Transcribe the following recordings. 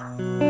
আজ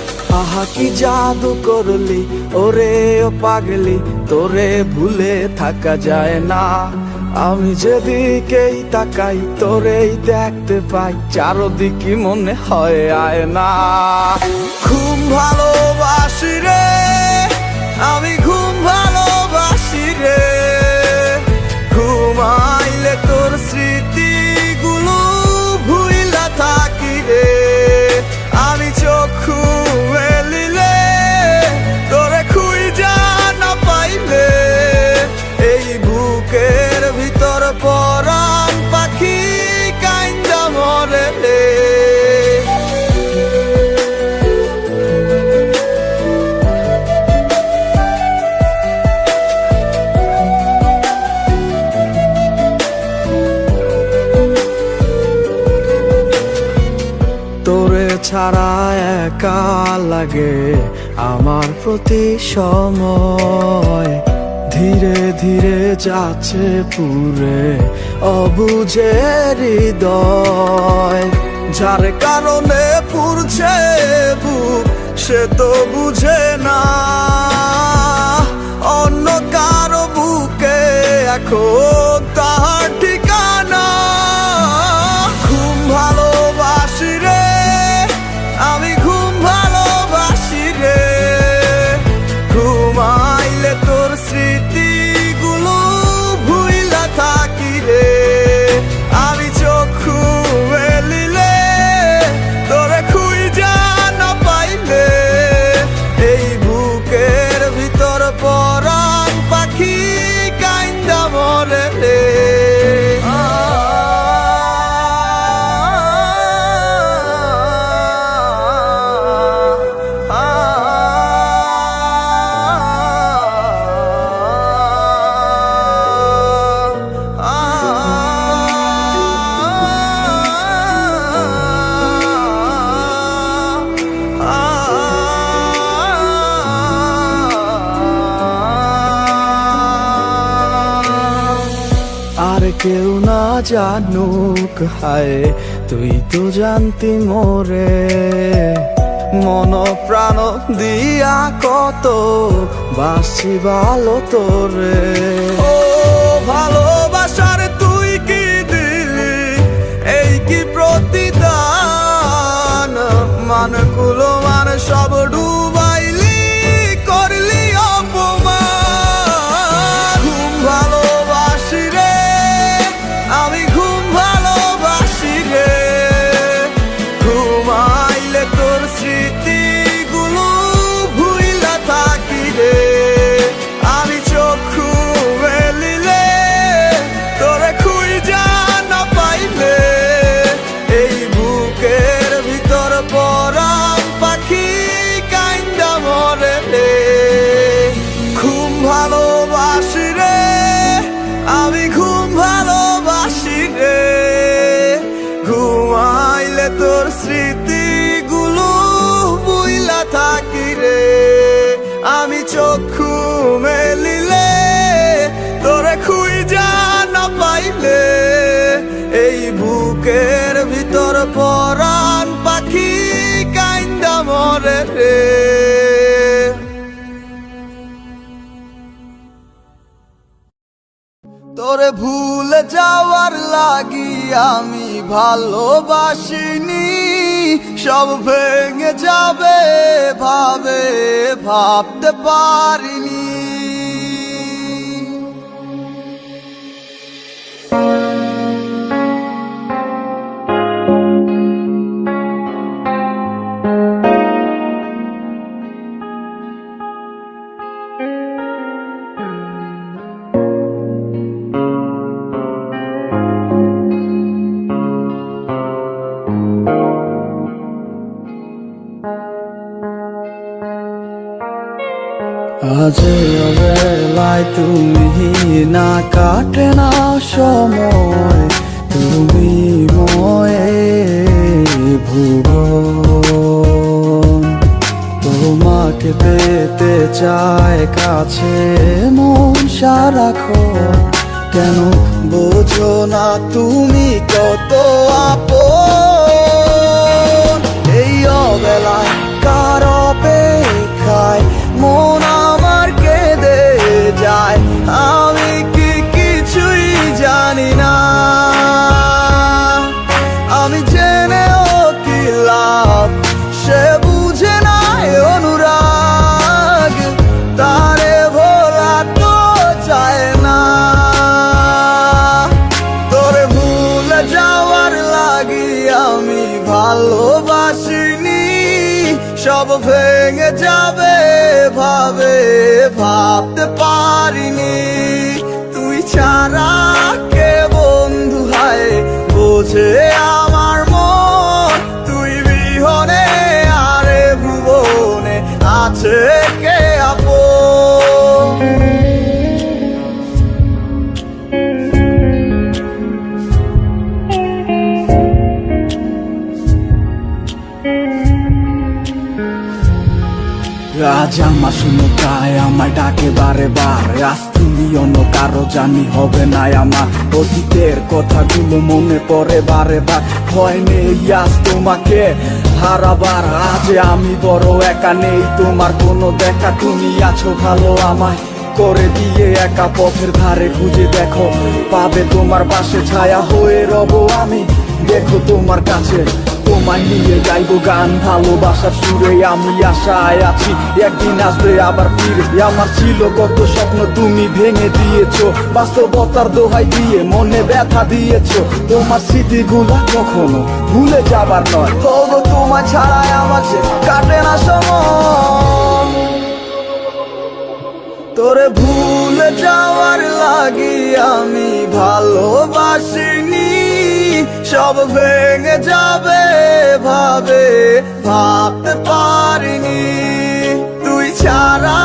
আহা, কি জাদু করলি? ওরে ও পাগলি, তোরে ভুলে থাকা যায় না। আমি যেদিকেই তাকাই, তোরেই দেখতে পাই চারদিকে মনে হয় আয় না ঘুম ভালোবাসি রে, আমি ঘুম ভালোবাসি রে। ঘুমাইলে তোর স্মৃতিগুলো একা লাগে আমার প্রতি সময়। ধীরে ধীরে যাচ্ছে পুরে অবুঝে হৃদয়। যার কারণে পুরছে বুক, সে তো বুঝে না। অন্য কারও বুকে এখন তাহার ঠিকানা। জানুক, হায়, তুই তো জানতি মোরে। মন প্রাণ দিয়া কত বাসি ভালো তোরে। ও ভালোবাসার, তুই কি দিলি? এই কি প্রতিদান? তোরে ভুল যাওয়ার লাগি আমি ভালোবাসিনি। সব ভেঙে যাবে ভাবে ভাবতে পারিনি। অবহেলায় তুমি না কাটে না সময়, তুমি ময়ে ভুবন তোমাকে পেতে চায় কাছে মন সারাক্ষণ কেন বোঝো না তুমি কত আপন? এই অবেলায় কার অপেক্ষায় মন যায়। আমি কি কিছুই জানি না। ছাড়া কে বন্ধু হয়? বোঝে আমার মন, তুই বিহনে আরে ভুবনে আছে কে আমার শুনো তাই আমায় ডাকে বারে বারে, আজ তুমি অন্য কারও জানি হবে না আমার অতীতের কথাগুলো মনে পড়ে বারে বার। ভয় নেই আজ তোমাকে হারাবার। আজ আমি বড় একা নেই, তোমার কোনো দেখা। তুমি আছো ভালো আমায় করে দিয়ে একা পথের ধারে খুঁজে দেখো। পাবে তোমার পাশে ছায়া হয়ে রব আমি। দেখো তোমার কাছে তোমায় নিয়ে গাইবো গান ভালোবাসার সুরে আমি আশায় আছি। একদিন আসবে আবার ফিরে। আমার ছিল কত স্বপ্ন তুমি ভেঙে দিয়েছ। বাস্তবতার দোহাই দিয়ে মনে ব্যথা দিয়েছ। তোমার স্মৃতিগুলা কখনো ভুলে যাবার নয়। তবু তোমার ছাড়াই আমার কাটে না সময়। তোরে ভুলে যাওয়ার লাগি আমি ভালোবাসিনি। সব ভেঙে যাবে, ভাবে, ভাবতে পারিনি। তুই ছাড়া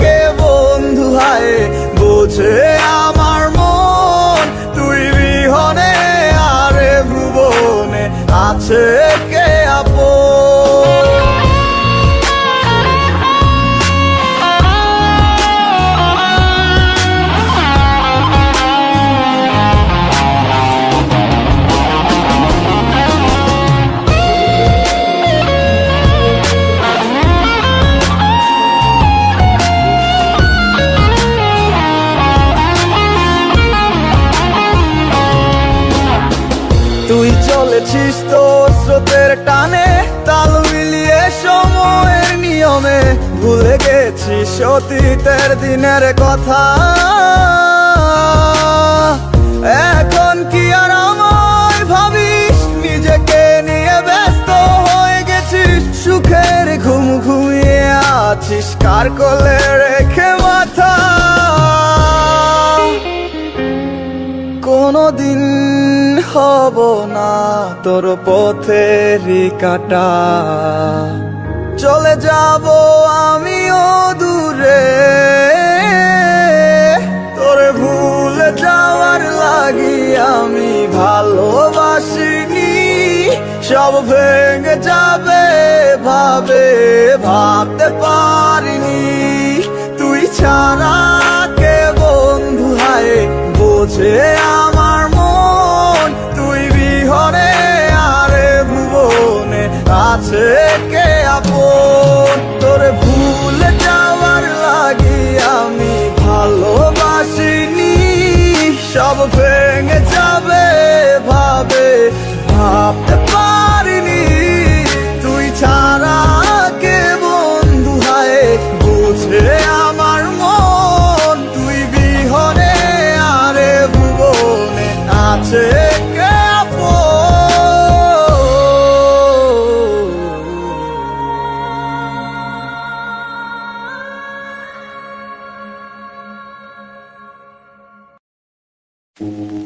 কে বন্ধু হয়, বোঝে আমার মন। তুই বিহনে আরে ভুবনে আছে কে অতীতের দিনের কথা। এখন কি আর আমায় ভাবিস? নিজেকে নিয়ে ব্যস্ত হয়ে গেছিস। সুখের ঘুম ঘুমিয়ে আছিস। কার কোলে রেখে মাথা? কোনদিন হব না তোর পথেরই কাটা। চলে যাব আমিও দূরে। তোরে ভুলে যাওয়ার লাগি আমি ভালোবাসিনি সব ভেঙে যাবে ভাবে, ভাবতে পারিনি। তুই ছাড়া কে বন্ধু হায়? বোঝে আমার মন। তুই বিহরে আরে ভুবনে আছে কে তোরে ভুলে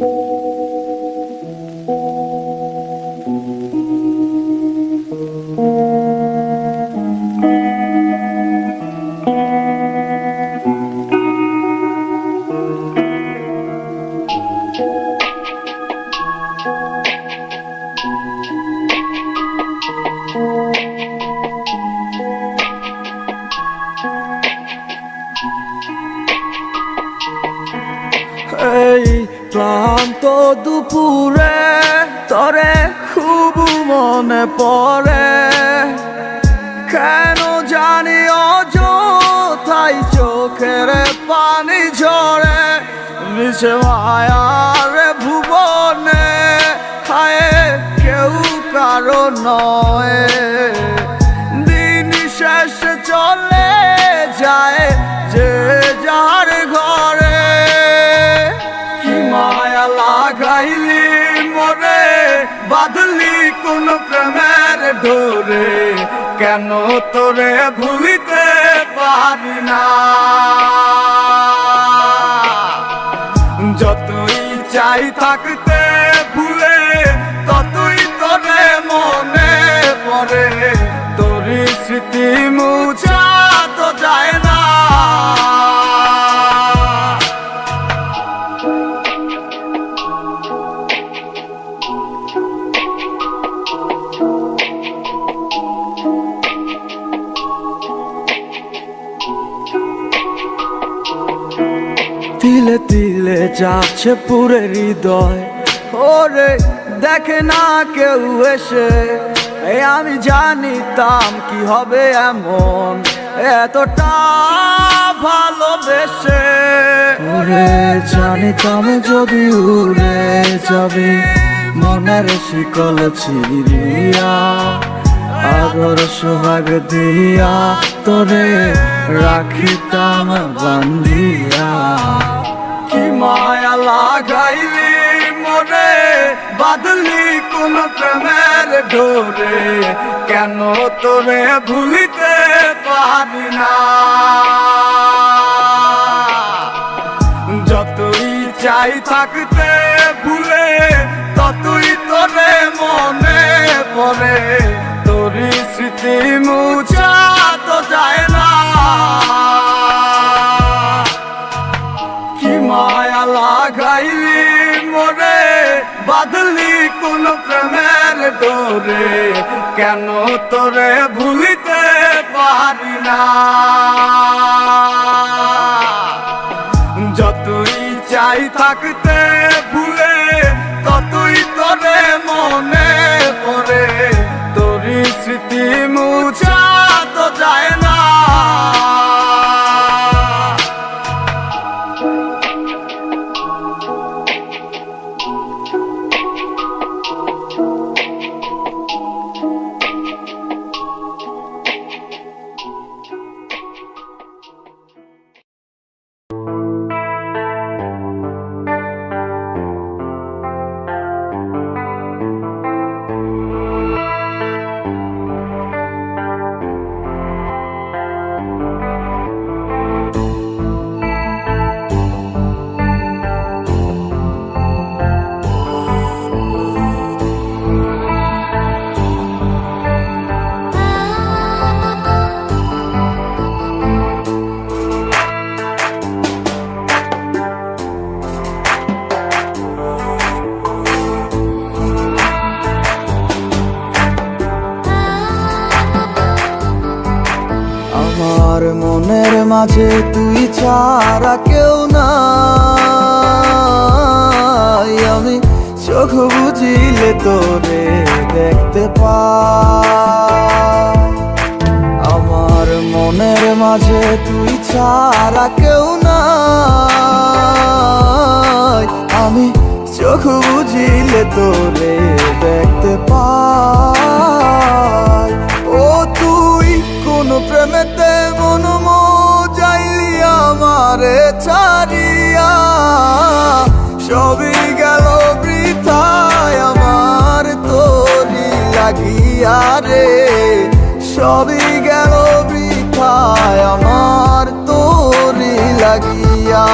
এই খুব মনে পড়ে। কেন জানি অযথাই চোখের পানি ঝরে। মিশে মায়ার ভুবনে, হায়, কেউ কারও নয়। দিন শেষ চলে যায় যে যার ঘরে। কি মায়া লাগাইলি বাদলি কোন ডোরে কেন তোরে ভুলিতে পারি না? যতই চাই থাকতে ভুলে, ততই তোরে মনে পড়ে। তোর স্মৃতি মুছা যাচ্ছে পুরে হৃদয়। ওরে দেখে না কেউ এসে আমি জানিতাম কি হবে এমন। এতটা ভালোবেসে, ওরে জানিতাম যদি উড়ে যাবে, মনের শিকল ছিড়িয়া আগর সোহাগ দিয়া তোরে রাখিতাম বান্ধিয়া। কি মায়া লাগাইলি মনে, বাদলি কোন প্রেমের ডোরে কেন তোরে ভুলিতে পারি না? যতই চাই থাকতে ভুলে, ততই তোরে মনে পড়ে। তোরই স্মৃতি মুছা ডোরে কেন তোরে ভুলিতে পারি না? যতই চাই থাকতে মাঝে তুই ছাড়া কেউ নাই। আমি চোখ বুঝিলে তোরে দেখতে পাই। আমার মনের মাঝে তুই ছাড়া কেউ নাই। আমি চোখ বুঝিলে তোরে দেখতে পাই। ও তুই কোন প্রেমেতে সবই গেল বৃথায় আমার তোরি লাগিয়া রে। সবই গেল বৃথায় আমার তোরি লাগিয়া।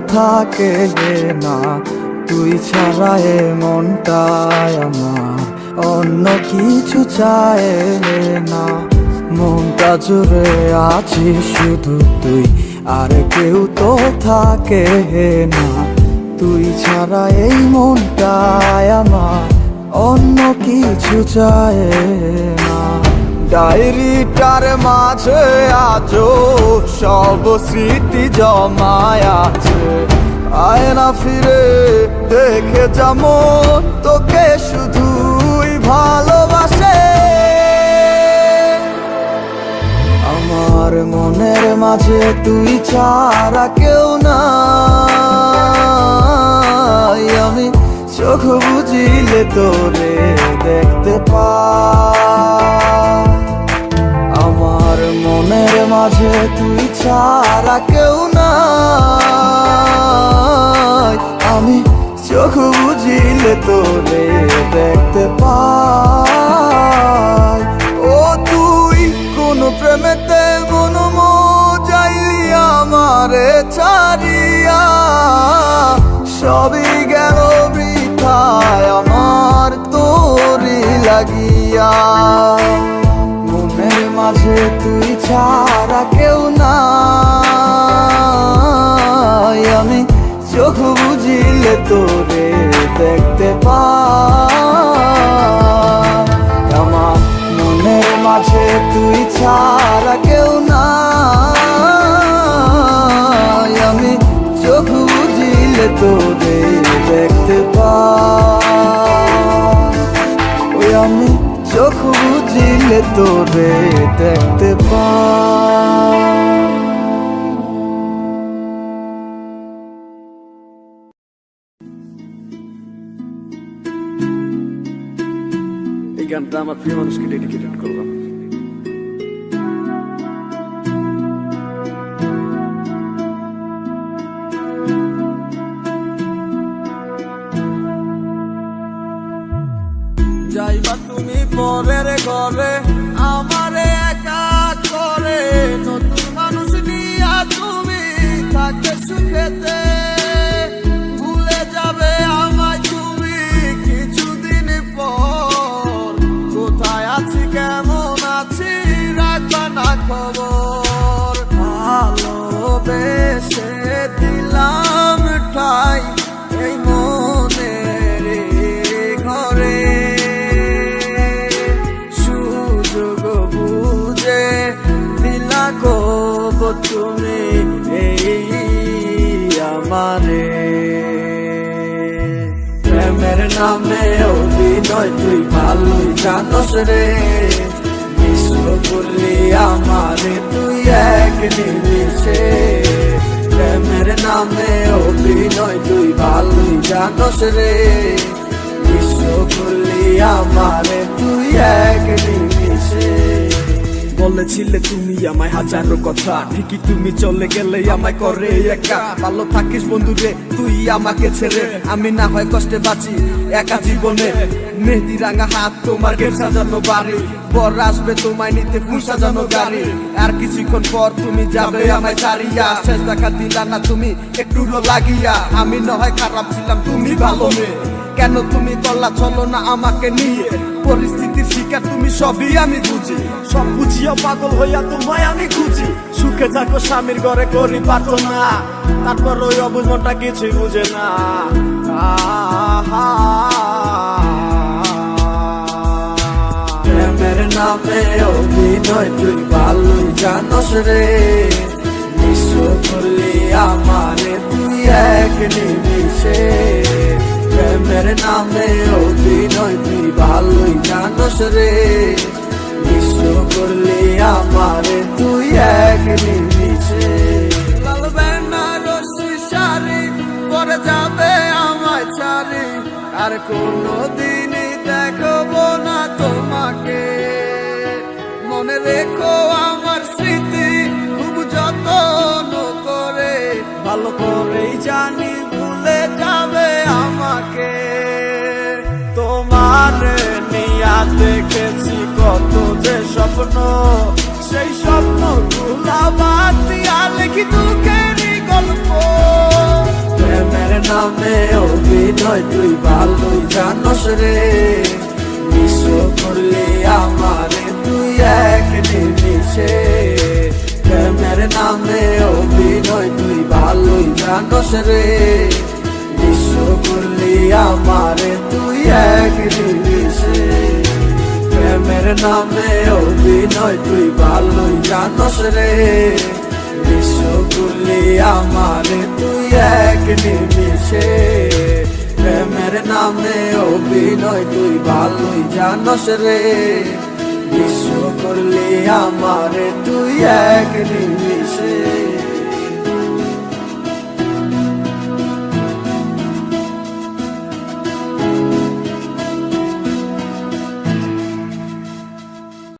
থাকে না, তুই ছাড়া এ মনটায় আমার। অন্য কিছু চায় না, মনটা জুড়ে আছিস শুধু তুই। আর কেউ তো থাকে না, তুই ছাড়া এই মনটায় আমার। অন্য কিছু চায় না। ডায়েরিটার মাঝে আজও সব স্মৃতি জমায় আছে। আয়না ফিরে, দেখে যেমন তোকে শুধুই ভালোবাসে। আমার মনের মাঝে তুই ছাড়া কেউ না আমি চোখ বুঝিলে তোরে দেখতে পাই আমার মনের মাঝে তুই ছাড়া কেউ না আমি চোখ বুঝিলে তোরে দেখতে পাই। ও তুই, কোন প্রেমেতে মন যাইলি আমারে ছাড়িয়া। সবই গেল বৃথায় আমার তোরি লাগিয়া। মাঝে তুই ছাড়া কেউ না আমি চোখ বুঝিলে তোরে দেখতে পাই। আমার মনের মাঝে তুই ছাড়া কেউ না আমি চোখ বুঝিলে তোরে দেখতে পাই। বুঝিলে তোরে দেখতে পা এই গানটা আমার প্রিয় মানুষকে ডেডিকেটেড করলাম। নামে অভিনয় তুই ভালোই জানস রে। বিশ্ব করলি আমারে তুই এক নিমিশে প্রেমের নামে অভিনয় তুই ভালোই জানস রে। বিশ্ব করলি আমারে তুই এক নিমিষে। বলেছিলে তুমি আমায় হাজারো কথা। ঠিকই তুমি চলে গেলে আমায় করে একা। ভালো থাকিস বন্ধু রে, তুই আমাকে ছেড়ে। আমি না হয় কষ্টে বাঁচি একা জীবনে। মেহেদি রাঙা হাত তোমার গেট সাজানো বাড়ি। বর আসবে তোমায় নিতে ফুল সাজানো গাড়ি। আর কিছুক্ষণ পর তুমি যাবে আমায় ছাড়িয়া। শেষ দেখা দিলা না তুমি একটু লাগিয়া। আমি না হয় খারাপ ছিলাম, তুমি ভালো মেয়ে। কেন তুমি তল্লা চলো না আমাকে নিয়ে? পরিস্থিতির শিকার তুমি সবই আমি বুঝি। সব বুঝিয়া পাগল হইয়া তোমায় আমি খুঁজি। সুখে থাকো স্বামীর ঘরে করি পাতো না তারপর ওই অবুঝ মনটা কিছুই বুঝে না। নামে অভিনয় তুই ভালোই জানস রে। বিশ্ব করলি আমারে, তুই এক নিমিষে। প্রেমের নামে, অভিনয় তুই ভালোই জানস রে? বিশ্ব করলি আমারে তুই এক নিমিষে। পরে যাবে আমায় ছাড়ি। আর কোনো দিনই দেখব না তোমাকে। মনে রেখো আমার স্মৃতি খুব যত্ন করে। ভালো করেই জানি যাবে আমাকে। তোমার নিয়া দেখেছি কত যে স্বপ্ন। সেই স্বপ্ন কথা বাদ দিয়া লিখি দুঃখেরই গল্প। প্রেমের নামে অভিনয় তুই ভালোই জানস রে। বিশ্ব করলি আমারে তুই এক নিমিশে প্রেমের নামে অভিনয় তুই ভালোই জানস রে। করলি আমারে তুই এক নিমিশে প্রেমের নামে অভিনয় তুই ভালোই জানস রে। বিশ্ব করলি আমারে তুই এক নিমিশে প্রেমের নামে অভিনয় তুই ভালোই জানস রে। বিশ্ব করলি আমারে তুই এক নিমিশে